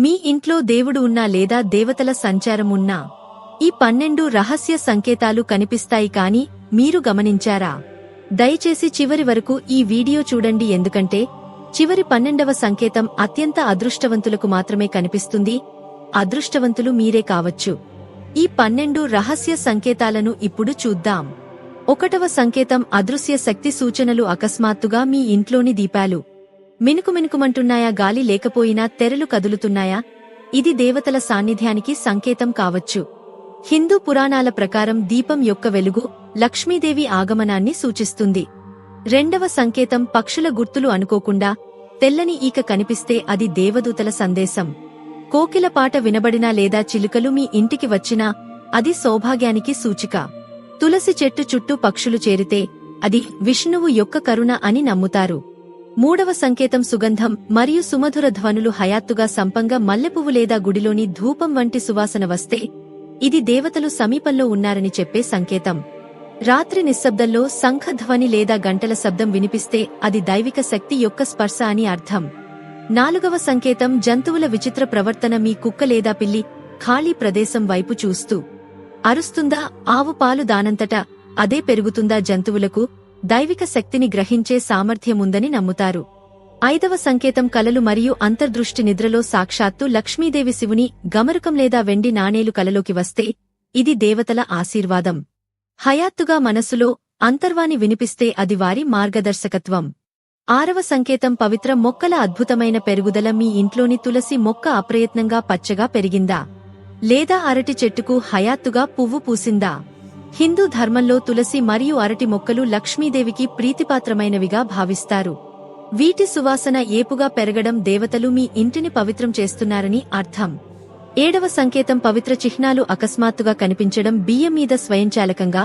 మీ ఇంట్లో దేవుడు ఉన్నా లేదా దేవతల సంచారం ఉన్నా ఈ పన్నెండు రహస్య సంకేతాలు కనిపిస్తాయి కాని మీరు గమనించారా? దయచేసి చివరి వరకు ఈ వీడియో చూడండి ఎందుకంటే చివరి పన్నెండవ సంకేతం అత్యంత అదృష్టవంతులకు మాత్రమే కనిపిస్తుంది. అదృష్టవంతులు మీరే కావచ్చు. ఈ పన్నెండు రహస్య సంకేతాలను ఇప్పుడు చూద్దాం. ఒకటవ సంకేతం అదృశ్య శక్తి సూచనలు అకస్మాత్తుగా మీ ఇంట్లోని దీపాలు. మినుకు మినుకుమంటున్నాయా గాలి లేకపోయినా తెరలు కదులుతున్నాయా? ఇది దేవతల సాన్నిధ్యానికి సంకేతం కావచ్చు. హిందూ పురాణాల ప్రకారం దీపం యొక్క వెలుగు లక్ష్మీదేవి ఆగమనాన్ని సూచిస్తుంది. రెండవ సంకేతం పక్షుల గుర్తులు అనుకోకుండా తెల్లని ఈక కనిపిస్తే అది దేవదూతల సందేశం. కోకిల పాట వినబడినా లేదా చిలుకలు మీ ఇంటికి వచ్చినా అది సౌభాగ్యానికి సూచిక. తులసి చెట్టు చుట్టూ పక్షులు చేరితే అది విష్ణువు యొక్క కరుణ అని నమ్ముతారు. మూడవ సంకేతం సుగంధం మరియు సుమధుర ధ్వనులు హయాత్తుగా సంపంగా మల్లెపువ్వు లేదా గుడిలోని ధూపం వంటి సువాసన వస్తే ఇది దేవతలు సమీపంలో ఉన్నారని చెప్పే సంకేతం. రాత్రి నిశ్శబ్దంలో శంఖధ్వని లేదా గంటల శబ్దం వినిపిస్తే అది దైవిక శక్తి యొక్క స్పర్శ అని అర్థం. నాలుగవ సంకేతం జంతువుల విచిత్ర ప్రవర్తన మీ కుక్క లేదా పిల్లి ఖాళీ ప్రదేశం వైపు చూస్తూ. అరుస్తుందా? ఆవు పాలు దానంతటా అదే పెరుగుతుందా జంతువులకు? దైవిక శక్తిని గ్రహించే సామర్థ్యముందని నమ్ముతారు. ఐదవ సంకేతం కలలు మరియు అంతర్దృష్టి నిద్రలో సాక్షాత్తు లక్ష్మీదేవి శివుని గమరుకం లేదా వెండి నాణేలు కలలోకి వస్తే ఇది దేవతల ఆశీర్వాదం. హయాత్తుగా మనస్సులో అంతర్వాణి వినిపిస్తే అది వారి మార్గదర్శకత్వం. ఆరవ సంకేతం పవిత్ర మొక్కల అద్భుతమైన పెరుగుదల మీ ఇంట్లోని తులసి మొక్క అప్రయత్నంగా పచ్చగా పెరిగిందా? లేదా అరటి చెట్టుకు హయాత్తుగా పువ్వు పూసిందా? హిందూ ధర్మంలో తులసి మరియు అరటి మొక్కలు లక్ష్మీదేవికి ప్రీతిపాత్రమైనవిగా భావిస్తారు. వీటి సువాసన ఏపుగా పెరగడం దేవతలు మీ ఇంటిని పవిత్రం చేస్తున్నారని అర్థం. ఏడవ సంకేతం పవిత్ర చిహ్నాలు అకస్మాత్తుగా కనిపించడం బియ్యం మీద స్వయంచాలకంగా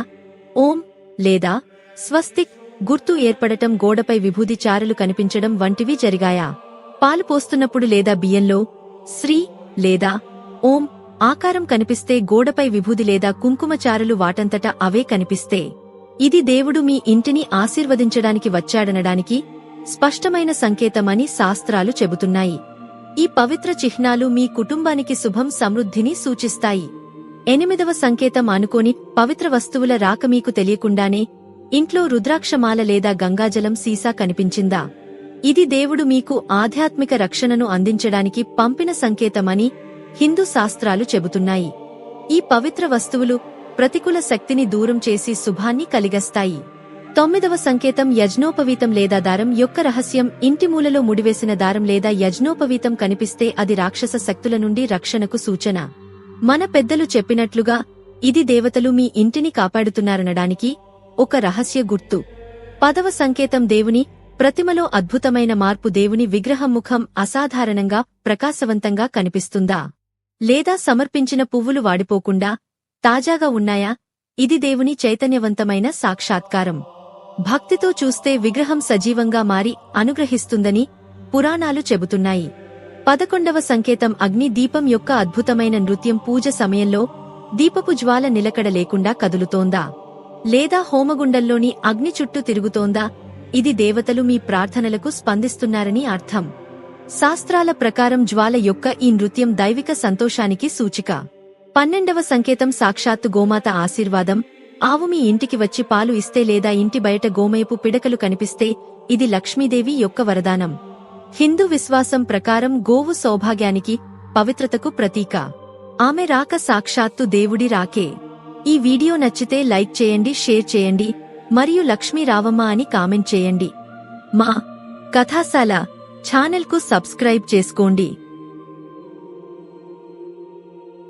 ఓం లేదా స్వస్తిక్ గుర్తు ఏర్పడటం గోడపై విభూది చారలు కనిపించడం వంటివి జరిగాయా? పాలు పోస్తున్నప్పుడు లేదా బియ్యంలో శ్రీ లేదా ఓం ఆకారం కనిపిస్తే గోడపై విభూది లేదా కుంకుమచారులు వాటంతట అవే కనిపిస్తే. ఇది దేవుడు మీ ఇంటిని ఆశీర్వదించడానికి వచ్చాడనడానికి స్పష్టమైన సంకేతమని శాస్త్రాలు చెబుతున్నాయి. ఈ పవిత్ర చిహ్నాలు మీ కుటుంబానికి శుభం సమృద్ధిని సూచిస్తాయి. ఎనిమిదవ సంకేతం అనుకోని పవిత్ర వస్తువుల రాక మీకు తెలియకుండానే ఇంట్లో రుద్రాక్షమాల లేదా గంగాజలం సీసా కనిపించిందా? ఇది దేవుడు మీకు ఆధ్యాత్మిక రక్షణను అందించడానికి పంపిన సంకేతమని హిందూ శాస్త్రాలు చెబుతున్నాయి. ఈ పవిత్ర వస్తువులు ప్రతికూల శక్తిని దూరం చేసి శుభాన్ని కలిగస్తాయి. తొమ్మిదవ సంకేతం యజ్ఞోపవీతం లేదా దారం యొక్క రహస్యం ఇంటి మూలలో ముడివేసిన దారం లేదా యజ్ఞోపవీతం కనిపిస్తే అది రాక్షస శక్తుల నుండి రక్షణకు సూచన. మన పెద్దలు చెప్పినట్లుగా ఇది దేవతలు మీ ఇంటిని కాపాడుతున్నారనడానికి ఒక రహస్య గుర్తు. పదవ సంకేతం దేవుని ప్రతిమలో అద్భుతమైన మార్పు దేవుని విగ్రహం ముఖం అసాధారణంగా ప్రకాశవంతంగా కనిపిస్తుందా? లేదా సమర్పించిన పువ్వులు వాడిపోకుండా తాజాగా ఉన్నాయా? ఇది దేవుని చైతన్యవంతమైన సాక్షాత్కారం. భక్తితో చూస్తే విగ్రహం సజీవంగా మారి అనుగ్రహిస్తుందని పురాణాలు చెబుతున్నాయి. పదకొండవ సంకేతం అగ్ని దీపం యొక్క అద్భుతమైన నృత్యం పూజ సమయంలో దీపపు జ్వాల నిలకడ లేకుండా కదులుతోందా? లేదా హోమగుండంలోని అగ్ని చుట్టూ తిరుగుతోందా? ఇది దేవతలు మీ ప్రార్థనలకు స్పందిస్తున్నారని అర్థం. శాస్త్రాల ప్రకారం జ్వాల యొక్క ఈ నృత్యం దైవిక సంతోషానికి సూచిక. పన్నెండవ సంకేతం సాక్షాత్తు గోమాత ఆశీర్వాదం. ఆవు మీ ఇంటికి వచ్చి పాలు ఇస్తే లేదా ఇంటి బయట గోమయపు పిడకలు కనిపిస్తే ఇది లక్ష్మీదేవి యొక్క వరదానం. హిందూ విశ్వాసం ప్రకారం గోవు సౌభాగ్యానికి పవిత్రతకు ప్రతీక. ఆమె రాక సాక్షాత్తు దేవుడి రాకే. ఈ వీడియో నచ్చితే లైక్ చేయండి షేర్ చేయండి మరియు లక్ష్మీ రావమ్మ అని కామెంట్ చేయండి. మా కథాశాల ఛానల్కు సబ్స్క్రైబ్ చేసుకోండి